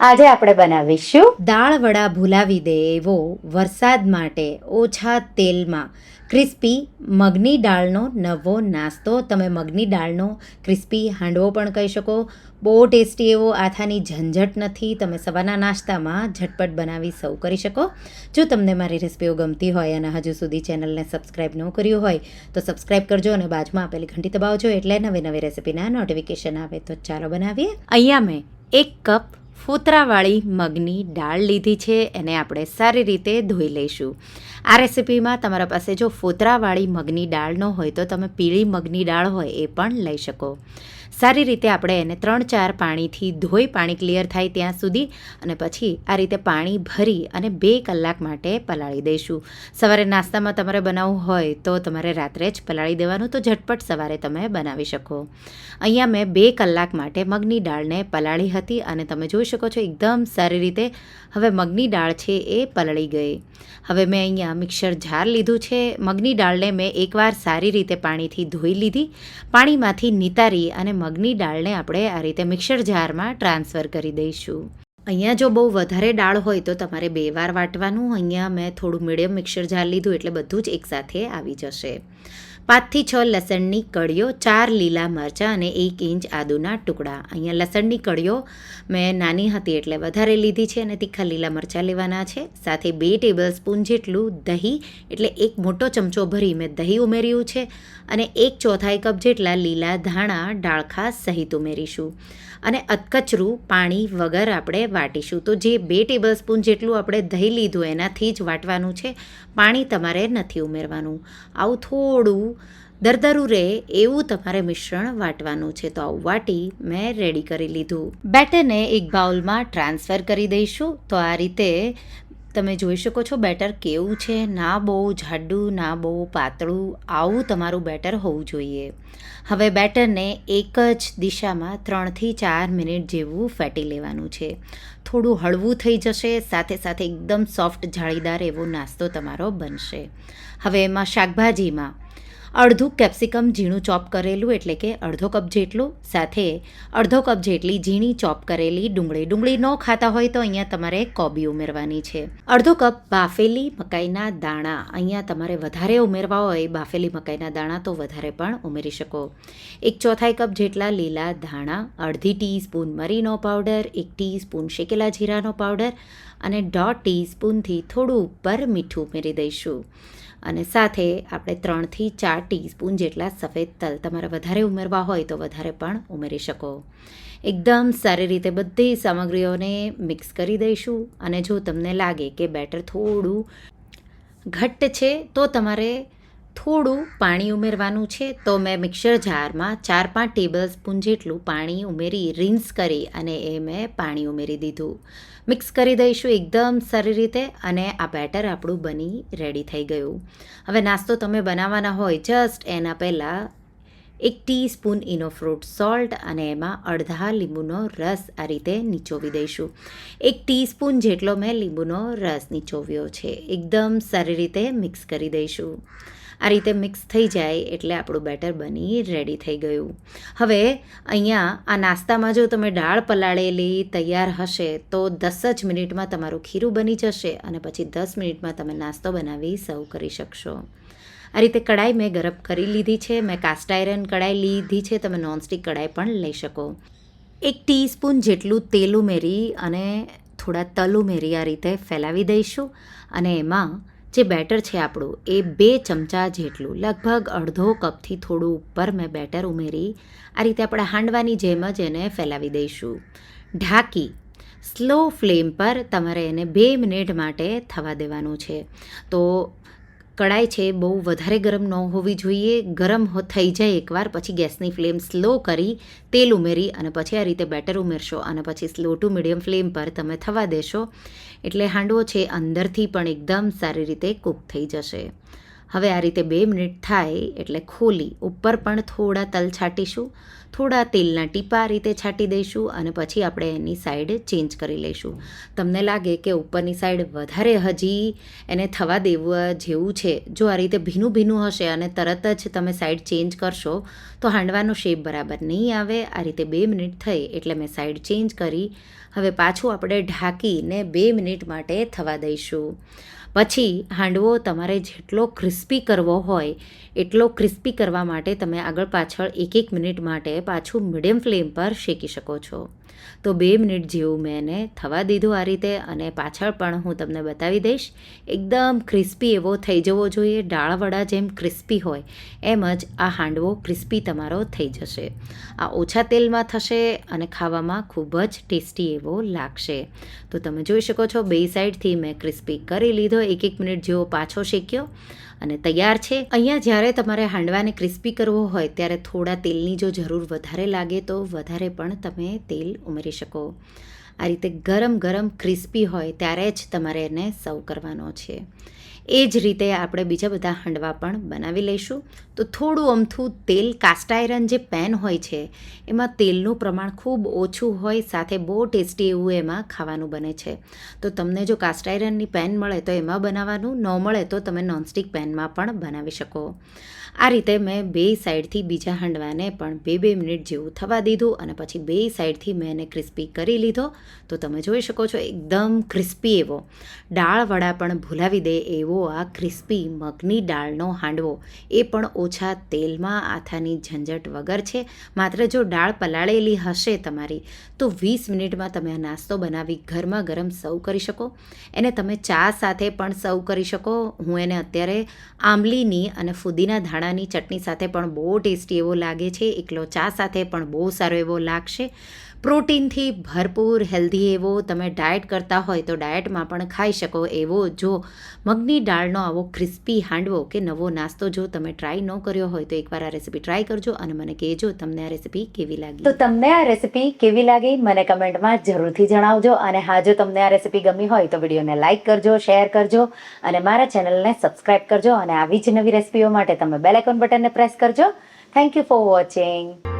આજે આપણે બનાવીશું દાળ વડા ભૂલાવી દે એવો વરસાદ માટે ઓછા તેલમાં. ક્રિસ્પી મગની દાળનો નવો નાસ્તો. તમે મગની દાળનો ક્રિસ્પી હાંડવો પણ કહી શકો. બહુ ટેસ્ટી એવો આથાની ઝંઝટ નથી. તમે સવારના નાસ્તામાં ઝટપટ બનાવી સૌ કરી શકો. જો તમને મારી રેસિપીઓ ગમતી હોય અને હજુ સુધી ચેનલને સબસ્ક્રાઈબ ન કર્યું હોય, તો સબસ્ક્રાઈબ કરજો અને બાજુમાં આપેલી ઘંટી દબાવજો એટલે નવી નવી રેસિપીના નોટિફિકેશન આવે. તો ચાલો બનાવીએ. અહીંયા મેં એક કપ ફોતરાવાળી મગની દાળ લીધી છે, એને આપણે સારી રીતે ધોઈ લઈશું. આ રેસિપીમાં તમારા પાસે જો ફોતરાવાળી મગની દાળ ન હોય તો તમે પીળી મગની દાળ હોય એ પણ લઈ શકો. સારી રીતે આપણે એને ત્રણ ચાર પાણીથી ધોઈ પાણી ક્લિયર થાય ત્યાં સુધી અને પછી આ રીતે પાણી ભરી અને બે કલાક માટે પલાળી દઈશું. સવારે નાસ્તામાં તમારે બનાવવું હોય તો તમારે રાત્રે જ પલાળી દેવાનું. તો ઝટપટ સવારે તમે બનાવી શકો. અહીંયા મેં બે કલાક માટે મગની દાળને પલાળી હતી અને તમે જોઈ શકો છો એકદમ સારી રીતે હવે મગની દાળ છે એ પલળી ગઈ. હવે મેં અહીંયા મિક્સર જાર લીધું છે. મગની દાળને મેં એકવાર સારી રીતે પાણીથી ધોઈ લીધી. પાણીમાંથી નિતારી અને મગની દાળને આપણે આ રીતે મિક્સર જારમાં ટ્રાન્સફર કરી દઈશું. અહીંયા જો બહુ વધારે દાળ હોય તો તમારે બે વાર વાટવાનું. અહીંયા મેં થોડું મીડિયમ મિક્સર જાર લીધું એટલે બધું જ એકસાથે આવી જશે. પાંચથી છ લસણની કળીઓ, ચાર લીલા મરચાં અને એક ઇંચ આદુના ટુકડા. અહીંયા લસણની કળીઓ મેં નાની હતી એટલે વધારે લીધી છે અને તીખા લીલા મરચાં લેવાના છે. સાથે બે ટેબલ સ્પૂન જેટલું દહીં, એટલે એક મોટો ચમચો ભરી મેં દહીં ઉમેર્યું છે અને એક ચોથાઈ કપ જેટલા લીલા ધાણા ડાળખા સહિત ઉમેરીશું. અને અધકચરું પાણી વગર આપણે વાટીશું. તો જે બે ટેબલ સ્પૂન જેટલું આપણે દહીં લીધું એનાથી જ વાટવાનું છે. પાણી તમારે નથી ઉમેરવાનું. આવું થોડું દરદરું રહે એવું તમારે મિશ્રણ વાટવાનું છે તો આવું વાટી મેં રેડી કરી લીધું. બેટરને એક બાઉલમાં ટ્રાન્સફર કરી દઈશું. તો આ રીતે તમે જોઈ શકો છો બેટર કેવું છે. ના બહુ જાડું, ના બહુ પાતળું, આવું તમારું બેટર હોવું જોઈએ. હવે બેટરને એક જ દિશામાં ત્રણથી ચાર મિનિટ જેવું ફેટી લેવાનું છે. થોડું હળવું થઈ જશે, સાથે સાથે એકદમ સોફ્ટ જાળીદાર એવો નાસ્તો તમારો બનશે. હવે એમાં શાકભાજીમાં અડધું કેપ્સિકમ ઝીણું ચોપ કરેલું એટલે કે અડધો કપ જેટલું, સાથે અડધો કપ જેટલી ઝીણી ચોપ કરેલી ડુંગળી. ડુંગળી ન ખાતા હોય તો અહીંયા તમારે કોબી ઉમેરવાની છે. અડધો કપ બાફેલી મકાઈના દાણા. અહીંયા તમારે વધારે ઉમેરવા હોય બાફેલી મકાઈના દાણા તો વધારે પણ ઉમેરી શકો. એક ચોથાઈ કપ જેટલા લીલા ધાણા, અડધી ટીસ્પૂન મરીનો પાવડર, એક ટીસ્પૂન શેકેલા જીરાનો પાવડર અને દોઢ ટીસ્પૂનથી થોડું ઉપર મીઠું ઉમેરી દઈશું. અને સાથે આપણે ત્રણથી ચાર ટીસ્પૂન જેટલા સફેદ તલ તમારે વધારે ઉમેરવા હોય તો વધારે પણ ઉમેરી શકો. એકદમ સારી રીતે બધી સામગ્રીઓને મિક્સ કરી દઈશું અને જો તમને લાગે કે બેટર થોડું ઘટ્ટ છે, તો તમારે થોડું પાણી ઉમેરવાનું છે, તો મેં મિક્સર જારમાં ચાર પાંચ ટેબલ સ્પૂન જેટલું પાણી ઉમેરી રિન્સ કરી અને એ મેં પાણી ઉમેરી દીધું. મિક્સ કરી દઈશું એકદમ સારી રીતે અને આ બેટર આપણું બની રેડી થઈ ગયું. હવે નાસ્તો તમે બનાવવાના હોય, જસ્ટ એના પહેલાં એક ટીસ્પૂન ઇનો ફ્રૂટ સોલ્ટ અને એમાં અડધા લીંબુનો રસ આ રીતે નીચોવી દઈશું. એક ટીસ્પૂન જેટલો મેં લીંબુનો રસ નીચોવ્યો છે. એકદમ સારી રીતે મિક્સ કરી દઈશું. આ રીતે મિક્સ થઈ જાય એટલે આપણું બેટર બની રેડી થઈ ગયું. હવે અહીંયા આ નાસ્તામાં જો તમે દાળ પલાળેલી તૈયાર હશે તો દસ જ મિનિટમાં તમારું ખીરું બની જશે અને પછી દસ મિનિટમાં તમે નાસ્તો બનાવી સર્વ કરી શકશો. આ રીતે કડાઈ મેં ગરમ કરી લીધી છે. મેં કાસ્ટ આયરન કડાઈ લીધી છે. તમે નોનસ્ટિક કઢાઈ પણ લઈ શકો. એક ટીસ્પૂન જેટલું તેલ ઉમેરી અને થોડા તલ ઉમેરી આ રીતે ફેલાવી દઈશું. અને એમાં જે બેટર છે આપણું, એ બે ચમચા જેટલું, લગભગ અડધો કપથી થોડું ઉપર મેં બેટર ઉમેરી આ રીતે આપણે હાંડવાની જેમ જ એને ફેલાવી દઈશું. ઢાંકી સ્લો ફ્લેમ પર તમારે એને બે મિનિટ માટે થવા દેવાનું છે. તો કડાઈ છે, બહુ વધારે ગરમ ન હોવી જોઈએ. ગરમ થઈ જાય એકવાર, પછી ગેસની ફ્લેમ સ્લો કરી, તેલ ઉમેરી અને પછી આ રીતે બેટર ઉમેરશો અને પછી સ્લો ટુ મીડિયમ ફ્લેમ પર તમે થવા દેશો. એટલે હાંડવો છે, અંદરથી પણ એકદમ સારી રીતે કૂક થઈ જશે. હવે આ રીતે બે મિનિટ થાય એટલે ખોલી, ઉપર પણ થોડા તલ છાંટીશું, થોડા તેલના ટીપા આ રીતે છાંટી દઈશું અને પછી આપણે એની સાઈડ ચેન્જ કરી લઈશું. તમને લાગે કે ઉપરની સાઈડ વધારે હજી એને થવા દેવા જેવું છે, જો આ રીતે ભીનું ભીનું હશે અને તરત જ તમે સાઈડ ચેન્જ કરશો, તો હાંડવાનો શેપ બરાબર નહીં આવે. આ રીતે બે મિનિટ થઈ એટલે મેં સાઈડ ચેન્જ કરી. હવે પાછું આપણે ઢાંકીને બે મિનિટ માટે થવા દઈશું. પછી હાંડવો તમારે જેટલો ક્રિસ્પી કરવો હોય, એટલો ક્રિસ્પી કરવા માટે તમે આગળ પાછળ એક એક મિનિટ માટે પાછું મીડિયમ ફ્લેમ પર શેકી શકો છો. તો બે મિનિટ જેવું મેં એને થવા દીધું આ રીતે અને પાછળ પણ હું તમને બતાવી દઈશ. એકદમ ક્રિસ્પી એવો થઈ જવો જોઈએ. ડાળવડા જેમ ક્રિસ્પી હોય, એમ જ આ હાંડવો ક્રિસ્પી તમારો થઈ જશે. આ ઓછા તેલમાં થશે અને ખાવામાં ખૂબ જ ટેસ્ટી એવો લાગશે. તો તમે જોઈ શકો છો, બે સાઈડથી મેં ક્રિસ્પી કરી લીધો. એક એક મિનિટ જેવો પાછો શેક્યો. અને તૈયાર છે. અહીંયા જ્યારે તમારે હાંડવાને ક્રિસ્પી કરવો હોય, ત્યારે થોડા તેલની જો જરૂર વધારે લાગે, તો વધારે પણ તમે તેલ ઉમેરી શકો. આ રીતે ગરમ ગરમ ક્રિસ્પી હોય, ત્યારે જ તમારે એને સર્વ કરવાનો છે. એ જ રીતે આપણે બીજા બધા હાંડવા પણ બનાવી લઈશું. તો થોડું અમથું તેલ કાસ્ટ આયરન જે પેન હોય છે, એમાં તેલનું પ્રમાણ ખૂબ ઓછું હોય, સાથે બહુ ટેસ્ટી એવું એમાં ખાવાનું બને છે. તો તમને જો કાસ્ટ આયરનની પેન મળે તો એમાં બનાવવાનું, ન મળે તો તમે નોનસ્ટિક પેનમાં પણ બનાવી શકો. આ રીતે મેં બે સાઈડથી બીજા હાંડવાને પણ બે બે મિનિટ જેવું થવા દીધું અને પછી બે સાઈડથી મેં એને ક્રિસ્પી કરી લીધો. તો તમે જોઈ શકો છો, એકદમ ક્રિસ્પી એવો. દાળ વડા પણ ભૂલાવી દે એવો આ ક્રિસ્પી મગની દાળનો હાંડવો. એ પણ ઓછા તેલમાં આથાની ઝંઝટ વગર છે. માત્ર જો દાળ પલાળેલી હશે તમારી, તો વીસ મિનિટમાં તમે આ નાસ્તો બનાવી ગરમા ગરમ સર્વ કરી શકો. એને તમે ચા સાથે પણ સર્વ કરી શકો. હું એને અત્યારે આંબલીની અને ફુદીના ધાણાની ચટણી સાથે પણ બહુ ટેસ્ટી એવો લાગે છે. એકલો ચા સાથે પણ બહુ સારો એવો લાગશે. પ્રોટીનથી ભરપૂર હેલ્ધી એવો તમે ડાયટ કરતા હોય તો ડાયટમાં પણ ખાઈ શકો એવો જો મગની દાળનો આવો ક્રિસ્પી હાંડવો કે નવો નાસ્તો જો તમે ટ્રાય ન કર્યો હોય તો એકવાર આ રેસીપી ટ્રાય કરજો અને મને કહેજો તમને આ રેસીપી કેવી લાગી. તો તમને આ રેસીપી કેવી લાગી મને કમેન્ટમાં જરૂરથી જણાવજો અને હા, જો તમને આ રેસીપી ગમી હોય તો વિડીયોને લાઇક કરજો, શેર કરજો અને મારા ચેનલને સબસ્ક્રાઇબ કરજો અને આવી જ નવી રેસીપીઓ માટે તમે બેલ આઇકોન બટનને પ્રેસ કરજો. Thank you for watching